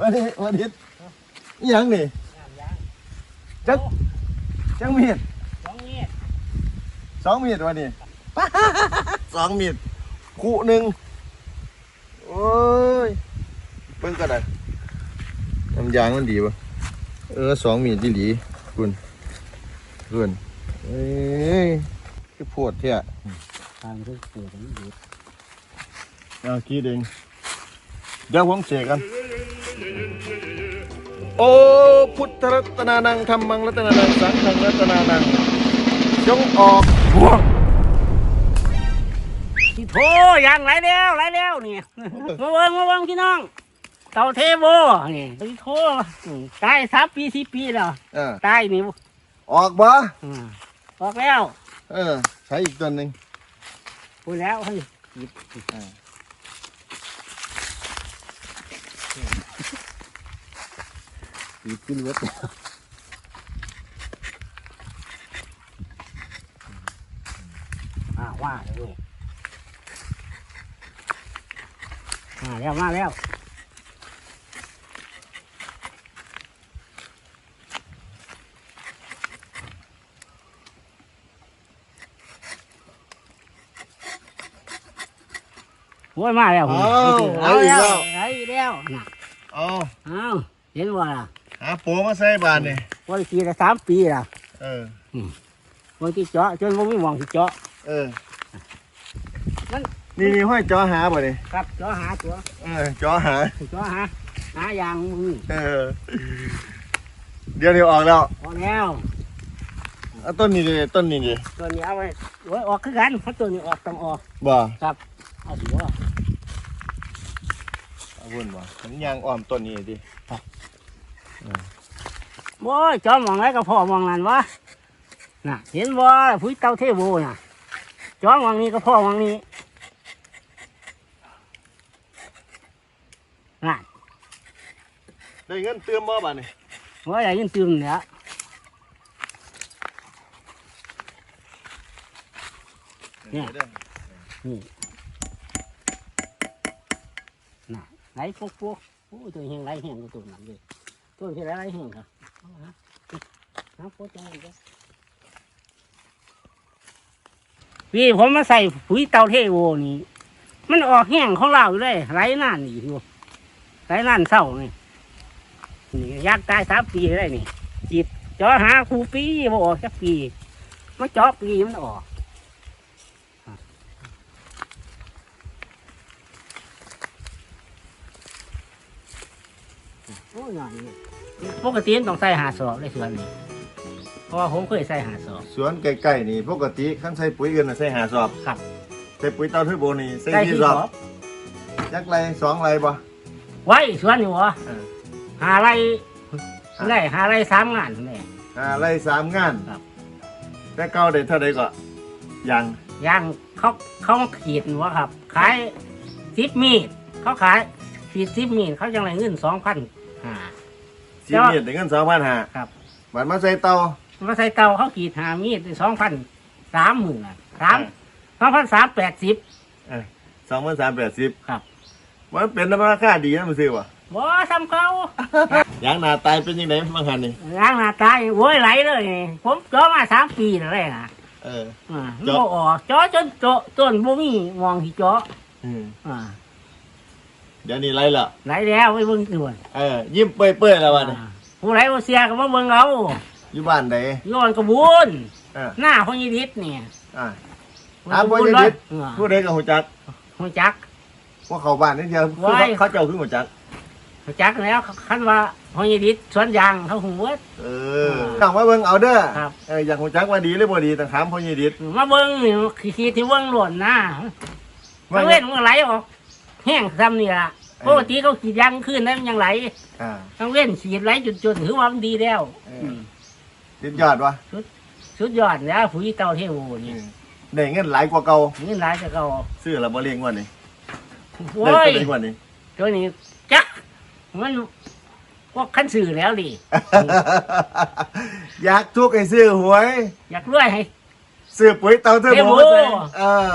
วันนี้วันนี้อิหยังนี่จักจักมีดสองเมตรสองมีดวันนี้สองมีดคู่หนึ่งโอ้ยเพิ่งกันนะน้ำยางมันดีปะเออสองมีดที่หลีคุณคุณเอ้ยคือปวดเท่ะทางที่เปิดนี้อยู่เอากี้เองเดี๋ยวผมเสกกัน โอ้พุทธรัตนานังธรรมังรัตนานังสังฆังรัตนานังจงออกพวกที่โถยังไรแล้วไรแล้วเนี่ยมาเบิ่งมาเบิ่งพี่น้องเต่าเทโบนี่ที่โถอืมตายสับปีสิปีแล้วเออตายนี่ออกบ่อืมออกแล้ว เออ ใช้อีกตัวหนึ่งพูดแล้วเฮ้ยหยิบหยิบขึ้นรถแล้วอ่า ว่าเลยเว้ยมาแล้วมาแล้วโอ้ย มาแล้วอ้าวเอาเอาอีกแล้แล้ววเอาอีกแล้วน่ะเอาเอาเห็นว่าล่ะหาโปมาใส่บานนี่วันกี่ละสามปีละเออวันที่เจาะจนว่าไม่มองที่เจาะเออนั่นนี่นี่ห้อยจอหาบ่นี่ครับเจาะหาตัวเออจอหาเจาะหาหายางมือเออ เดี๋ยวเดี๋ยวออกแล้วพอแล้วเอาต้นนี้ดิต้นนี้ดิตัวนี้เอาไว้ไว้ออกคือกันเพราะตัวนี้ออกต้องออกบ่เอาสิว่าเอาวุ่นบ่ผมยางอ้อมต้นนี้ดิ โอ้ยเจาะมองไรก็พอมองนั่นวะน่ะ เห็นว่าผู้เต้าเทโบน่ะเจาะมองนี้ก็พอมองนี้น่ะได้เงินเติมบ่บาดนี่ว่าอย่ายินตื่มเนี่ยเนี่ยด้อไหลพวกพวกโอ้ยตัวเฮงไหลแห้งกว่าตัวนั้นเลย ตัวที่ไหลแห้งครับเอาฮะน้ำโคตรจังเลยเด้อพี่ผมมาใส่ปุ๋ยเตาเทโวนี่มันออกแห้งของเราอยู่เลยไหลนานอีกอยู่ไหลนานเศร้านี่นี่ยากตายสามปีได้นี่จิตจาะหาครูปีมาออกสักปีมาจาะปีมันออก โอ้ยงานนี้ปกติมันต้องใส่หาสอบในสวนนี่เพราะว่าผมเคยใส่หาสอบสวนใกล้ๆนี่ปกติคันใส่ปุ๋ยอื่นน่ะใส่หาสอบครับใส่ปุ๋ยเตาเทอร์โบนี่ใส่ใส่ที่ที่สสออบบยักไรสองไรบ่ไว้สวนอยู่วะเออหาไรได้หาไรสามงานนี่หาไรสามงานครับ แต่เก้าได้เท่าใดก็ยังย่างเขาเขาขีดวะครับ ขายสิบมีดเขาขายขีดสิบมีดเขาจังไรเงินสองพัน หาสิบเมียดได้เงินสองพันห้าครับ บัดมาใส่เตามาใส่เตาเขาขีดหามีดสองพันสามหมื่นสามสองพันสามแปดสิบสองพันสามแปดสิบครับมันเป็นราคาดีนะมันซื้อวะบ่ทำเขายางหนาตายเป็นยังไงบางหันนี่ล้างหน้าตายโว้ยไหลเลย ผมเจาะมาสามปีแล้วเลยนะเอออ่าเจาะโมออกเจาะจนเจาะต้นบ่มีมองที่เจาะอืมอ่า เดี๋ยวนี้ไรละไหลแล้วไปเบิ่งด่วนเออยิ้มเปื่อยๆแล้ววันนี้อ่าผู้ไหลบ่เสียก็มาเบิ่งเอาอยู่บ้านไหนย้อนกระบุนเออหน้าพญดิษเนี่ยอ่าถามพญฤทธิ์เออผู้ใดกับหัวจักหัวจักว่าเขาบ้านนี่เดียวคือไว้เขาเขาเจ้าคือหัวจักหัวจักแล้วคันว่าพญดิษสวนยางเขาหูเวิดเออต้องมาเบิ่งเอาเด้อครับเอออยากหัวจักว่าดีหรือบ่ดีต้องถามพ่อใหญ่ดิษมาเบิ่งนี่ขี้ที่เบิ่งหล่นนะว่าทั้งเว้นมันก็ไหลออกแห้งซ้ำนี่ล่ะ ปกติเขาขีดยางขึ้นแล้วมันยังไหลอ่าทั้งเว้นสีดไหลจนจนถือว่ามันดีแล้วเอออืมดิษยอดวะสุดยอดแล้วผุยเตาเทโวนี่ได้เงินหลายกว่าเก่านี่หลายจะเก่าซื้อแล้วบ่เลี้ยงวันนี้โอ้ได้ยตัวนี้วันนี้ตัวนี้จักมันพวกขั้นสื่อแล้วดิอยากทุกข์ให้ซื้อหวย อยากรวยให้ ซื้อปุ๋ยเตาเทอร์โบเทอร์โบ ใส่เออ